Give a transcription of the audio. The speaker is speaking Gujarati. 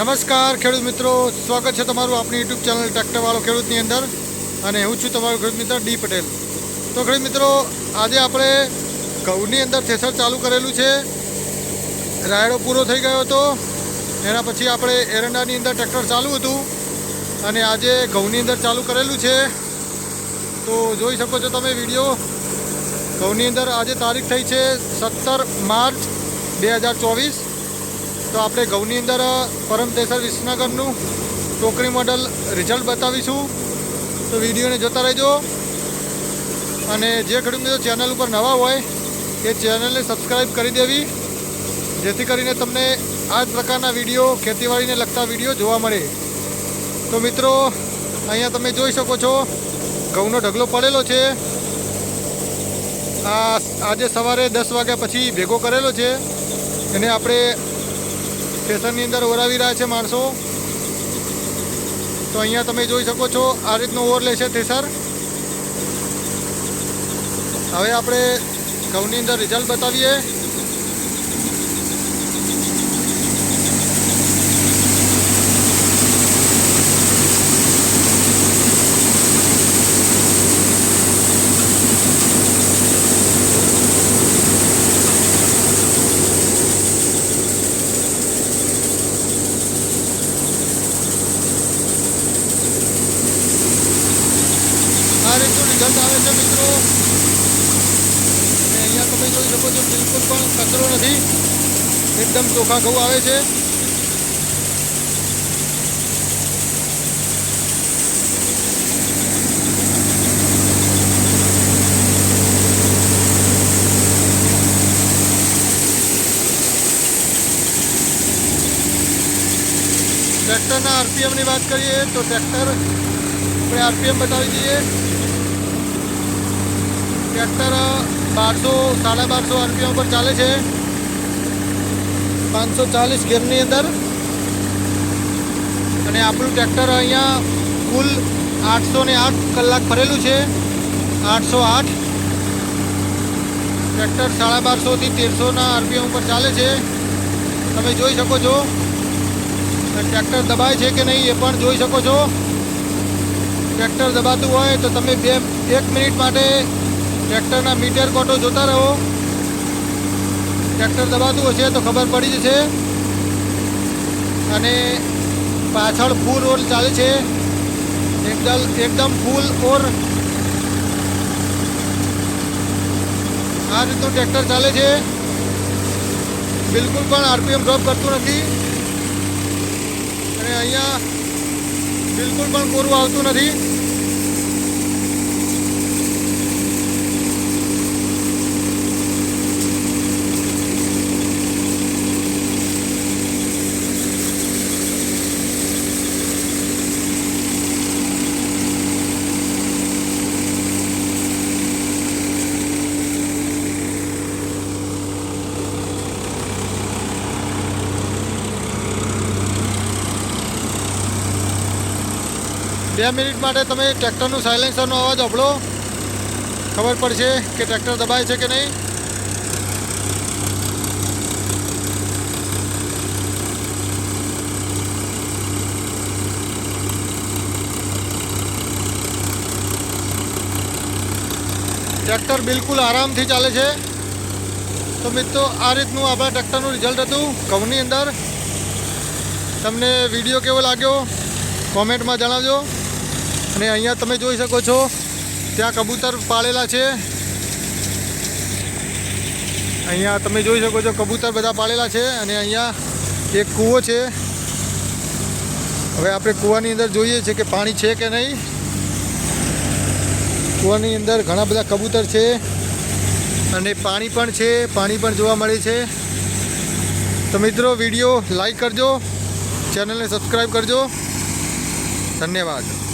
નમસ્કાર, ખેડૂત મિત્રો. સ્વાગત છે તમારું આપણી યુટ્યુબ ચેનલ ટ્રેક્ટરવાળો ખેડૂતની અંદર. અને હું છું તમારો ખેડૂત મિત્ર ડી પટેલ. તો ખેડૂત મિત્રો, આજે આપણે ઘઉંની અંદર થેસર ચાલુ કરેલું છે. રાયડો પૂરો થઈ ગયો હતો. એના પછી આપણે એરંડાની અંદર ટ્રેક્ટર ચાલુ હતું. અને આજે ઘઉંની અંદર ચાલુ કરેલું છે. તો જોઈ શકો છો તમે વીડિયો. ઘઉંની અંદર આજે તારીખ થઈ છે સત્તર માર્ચ બે હજાર ચોવીસ. તો આપણે ઘઉંની અંદર પરમ તેસર વિસનગરનું ટોકરી મોડલ રિઝલ્ટ બતાવીશું. તો વિડીયોને જોતા રહેજો. અને જે ખેડૂત મિત્રો ચેનલ ઉપર નવા હોય, એ ચેનલને સબસ્ક્રાઈબ કરી દેવી. જેથી કરીને તમને આ જ પ્રકારના વીડિયો ખેતીવાડીને લગતા વીડિયો જોવા મળે. તો મિત્રો, અહીંયા તમે જોઈ શકો છો, ઘઉંનો ઢગલો પડેલો છે. આ આજે સવારે દસ વાગ્યા પછી ભેગો કરેલો છે. એને આપણે સ્ટેશનની અંદર ઓરાવી રહ્યા છે માણસો. તો અહીંયા તમે જોઈ શકો છો, આ રીતનું ઓર લે છે થેસર. હવે આપણે ઘઉંની અંદર રિઝલ્ટ બતાવીએ. રીતનું રિઝલ્ટ આવે છે મિત્રો. અને અહીંયા તમે જોઈ શકો છો બિલકુલ પણ કચરો નથી. એકદમ ચોખા ઘઉં આવે છે. ટ્રેક્ટરના આરપીએમની વાત કરીએ તો ટ્રેક્ટર આપણે આરપીએમ બતાવી દઈએ. ટ્રેક્ટર બારસો, સાડા બારસો આરપીએમ પર ચાલે છે. પાંચસો ચાલીસ ગેરની અંદર. અને આપણું ટ્રેક્ટર અહીંયા કુલ આઠસો ને આઠ કલાક ફરેલું છે. આઠસો આઠ. ટ્રેક્ટર સાડા બારસોથી તેરસોના આરપીએમ ઉપર ચાલે છે. તમે જોઈ શકો છો. ટ્રેક્ટર દબાય છે કે નહીં એ પણ જોઈ શકો છો. ટ્રેક્ટર દબાતું હોય તો તમે બે એક મિનિટ માટે ટ્રેક્ટરના મીટર કોટો જોતા રહો. ટ્રેક્ટર દબાતું હશે તો ખબર પડી જશે. અને પાછળ ફૂલ ઓર ચાલે છે. એકદમ એકદમ ફૂલ ઓર આ રીતનું ટ્રેક્ટર ચાલે છે. બિલકુલ પણ આરપીએમ ડ્રોપ કરતું નથી. અને અહીંયા બિલકુલ પણ કોરું આવતું નથી. બે મિનિટ માટે તમે ટ્રેક્ટરનું સાયલેન્સરનો અવાજ અભળો ખબર પડશે કે ટ્રેક્ટર દબાય છે કે નહીં. ટ્રેક્ટર બિલકુલ આરામથી ચાલે છે. તો મિત્રો, આ રીતનું આપણા ટ્રેક્ટરનું રિઝલ્ટ હતું ઘઉંની અંદર. તમને વીડિયો કેવો લાગ્યો? કોમેન્ટમાં જણાવજો. અને અહીંયા તમે જોઈ શકો છો, ત્યાં કબૂતર પાળેલા છે. અહીંયા તમે જોઈ શકો છો કબૂતર બધા પાળેલા છે અને અહીંયા એક કૂવો છે. હવે આપણે કૂવાની અંદર જોઈએ છે કે પાણી છે કે નહીં. કૂવાની અંદર ઘણા બધા કબૂતર છે અને પાણી પણ છે, પાણી પણ જોવા મળે છે. તો મિત્રો, વીડિયો લાઈક કરજો, ચેનલને સબસ્ક્રાઈબ કરજો. ધન્યવાદ.